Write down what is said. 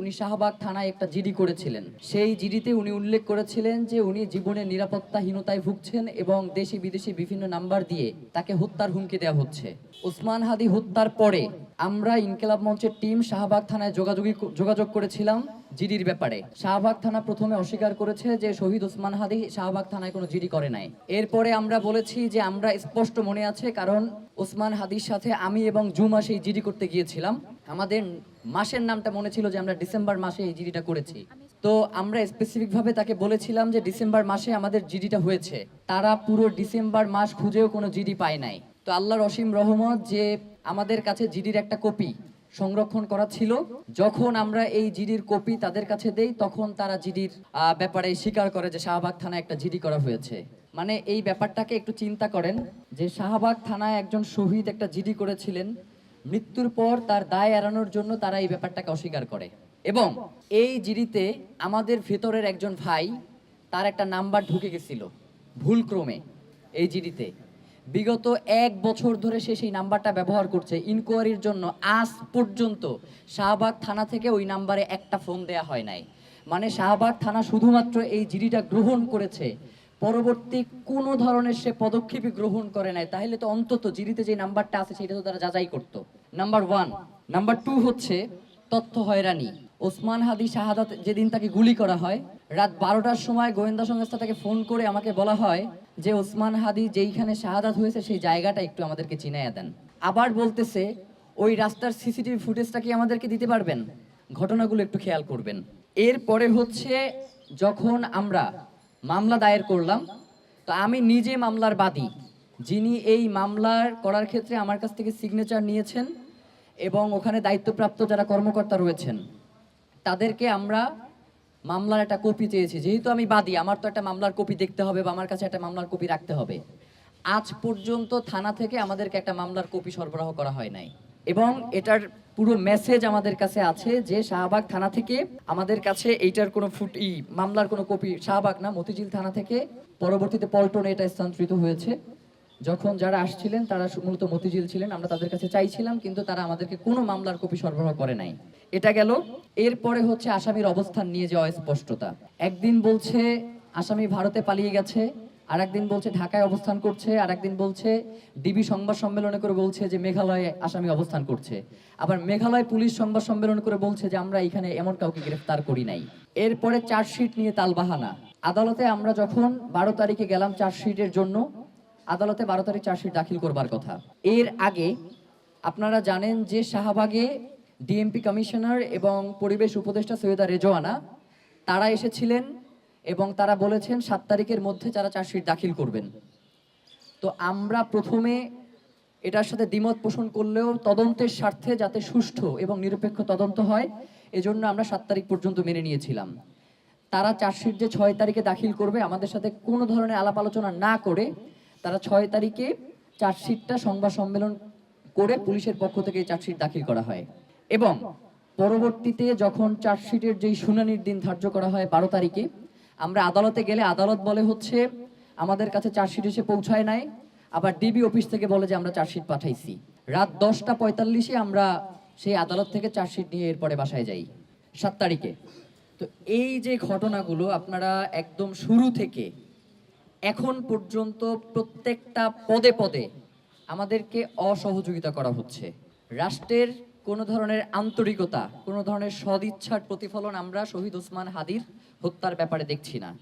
উনি শাহবাগ থানায় একটা জিডি করেছিলেন। সেই জিডিতে উনি উল্লেখ করেছিলেন যে উনি জীবনের নিরাপত্তাহীনতায় ভুগছেন এবং দেশি বিদেশি বিভিন্ন নাম্বার দিয়ে তাকে হত্যার হুমকি দেওয়া হচ্ছে। ওসমান হাদি হত্যার পরে আমরা ইনকেলাব মঞ্চের টিম শাহবাগ থানায় যোগাযোগী যোগাযোগ করেছিলাম জিডির ব্যাপারে। শাহবাগ থানা প্রথমে অস্বীকার করেছে যে শহীদ ওসমান হাদি শাহবাগ থানায় কোনো জিডি করে নাই। এরপরে আমরা বলেছি যে আমরা স্পষ্ট মনে আছে কারণ ওসমান হাদির সাথে আমি এবং জুমা সেই জিডি করতে গিয়েছিলাম। আমাদের মাসের নামটা মনে ছিল যে আমরা ডিসেম্বর মাসে এই জিডিটা করেছি। তো আমরা স্পেসিফিক ভাবে তাকে বলেছিলাম যে ডিসেম্বর মাসে আমাদের জিডিটা হয়েছে। তারা পুরো ডিসেম্বর মাস খুঁজেও কোনো জিডি পায় নাই। তো আল্লাহর অসীম রহমত যে আমাদের কাছে জিডির একটা কপি সংরক্ষণ করা ছিল। যখন আমরা এই জিডির কপি তাদের কাছে দেই, তখন তারা জিডির ব্যাপারে স্বীকার করে যে শাহবাগ থানায় একটা জিডি করা হয়েছে। মানে এই ব্যাপারটাকে একটু চিন্তা করেন যে শাহবাগ থানায় একজন শহীদ একটা জিডি করেছিলেন। মৃত্যুর পর তার দায় এড়ানোর জন্য তারা এই ব্যাপারটাকে অস্বীকার করে। এবং এই জিডিতে আমাদের ভেতরের একজন ভাই, তার একটা নাম্বার ঢুকে গেছিল, ভুলক্রমে, এই জিডিতে বিগত এক বছর ধরে সে সেই নাম্বারটা ব্যবহার করছে। ইনকোয়ারির জন্য আজ পর্যন্ত শাহবাগ থানা থেকে ওই নাম্বারে একটা ফোন দেয়া হয় নাই। মানে শাহবাগ থানা শুধুমাত্র এই জিডিটা গ্রহণ করেছে পরবর্তী কোনো ধরনের সে পদক্ষেপই গ্রহণ করে নাই, তাহলে তো অন্তত জিডিতে যে নাম্বারটা আছে সেটা তো তারা যাচাই করতো। নাম্বার ওয়ান নাম্বার টু হচ্ছে তথ্য হয়রানি। ওসমান হাদি শাহাদাত যেদিন তাকে গুলি করা হয়, রাত বারোটার সময় গোয়েন্দা সংস্থা তাকে ফোন করে আমাকে বলা হয় যে, ওসমান হাদি যেইখানে শাহাদাত হয়েছে সেই জায়গাটা একটু আমাদেরকে চিনাইয়া দেন। আবার বলতেছে, ওই রাস্তার সিসিটিভি ফুটেজটা কি আমাদেরকে দিতে পারবেন? ঘটনাগুলো একটু খেয়াল করবেন। এরপরে হচ্ছে যখন আমরা মামলা দায়ের করলাম। তো আমি নিজে মামলার বাদী, যিনি এই মামলার করার ক্ষেত্রে আমার কাছ থেকে সিগনেচার নিয়েছেন এবং ওখানে দায়িত্বপ্রাপ্ত যারা কর্মকর্তা রয়েছেন, তাদেরকে আমরা মামলার একটা কপি চেয়েছি। যেহেতু আমি বাদী, আমার তো একটা মামলার কপি দেখতে হবে বা আমার কাছে একটা মামলার কপি রাখতে হবে। আজ পর্যন্ত থানা থেকে আমাদেরকে একটা মামলার কপি সরবরাহ করা হয় নাই। এবং এটার পুরো মেসেজ আমাদের কাছে আছে যে শাহবাগ থানা থেকে আমাদের কাছে এইটার কোনো ফুট মামলার কোনো কপি শাহবাগ না, মতিঝিল থানা থেকে পরবর্তীতে পল্টনে এটা স্থানান্তরিত হয়েছে। যখন যারা আসছিলেন, তারা মূলত মতিঝিল ছিলেন, আমরা তাদের কাছে চাইছিলাম, কিন্তু তারা আমাদেরকে কোনো মামলার কপি সরবরাহ করে নাই। এটা গেল। এরপরে হচ্ছে আসামির অবস্থান নিয়ে যে অস্পষ্টতা একদিন বলছে, আসামি ভারতে পালিয়ে গেছে আর একদিন বলছে ঢাকায় অবস্থান করছে আর একদিন বলছে ডিবি সংবাদ সম্মেলনে করে বলছে যে মেঘালয়ে আসামি অবস্থান করছে। আবার মেঘালয় পুলিশ সংবাদ সম্মেলন করে বলছে যে আমরা এখানে এমন কাউকে গ্রেফতার করি নাই। এরপরে চার্জশিট নিয়ে তালবাহানা। আদালতে আমরা যখন বারো তারিখে গেলাম চার্জশিটের জন্য, আদালতে বারো তারিখ চার্জশিট দাখিল করবার কথা। এর আগে আপনারা জানেন যে শাহবাগে ডিএমপি কমিশনার এবং পরিবেশ উপদেষ্টা সৈয়দা রেজওয়ানা, তারা এসেছিলেন এবং তারা বলেছেন সাত তারিখের মধ্যে তারা চার্জশিট দাখিল করবেন। তো আমরা প্রথমে এটার সাথে দ্বিমত পোষণ করলেও তদন্তের স্বার্থে যাতে সুষ্ঠু এবং নিরপেক্ষ তদন্ত হয়, এজন্য আমরা সাত তারিখ পর্যন্ত মেনে নিয়েছিলাম। তারা চার্জশিট যে ছয় তারিখে দাখিল করবে, আমাদের সাথে কোনো ধরনের আলাপ আলোচনা না করে তারা ছয় তারিখে চার্জশিটটা সংবাদ সম্মেলন করে পুলিশের পক্ষ থেকে চার্জশিট দাখিল করা হয়। এবং পরবর্তীতে যখন চার্জশিটের যেই শুনানির দিন ধার্য করা হয় বারো তারিখে আমরা আদালতে গেলে আদালত বলে হচ্ছে, আমাদের কাছে চার্জশিট এসে পৌঁছায় নাই। আবার ডিবি অফিস থেকে বলে যে আমরা চার্জশিট পাঠাইছি। রাত দশটা পঁয়তাল্লিশে আমরা সেই আদালত থেকে চার্জশিট নিয়ে এরপরে বাসায় যাই, সাত তারিখে। তো এই যে ঘটনাগুলো আপনারা একদম শুরু থেকে এখন পর্যন্ত প্রত্যেকটা পদে পদে আমাদেরকে অসহযোগিতা করা হচ্ছে। রাষ্ট্রের কোনো ধরনের আন্তরিকতা, কোনো ধরনের সদিচ্ছার প্রতিফলন আমরা শহীদ ওসমান হাদির হত্যার ব্যাপারে দেখছি না।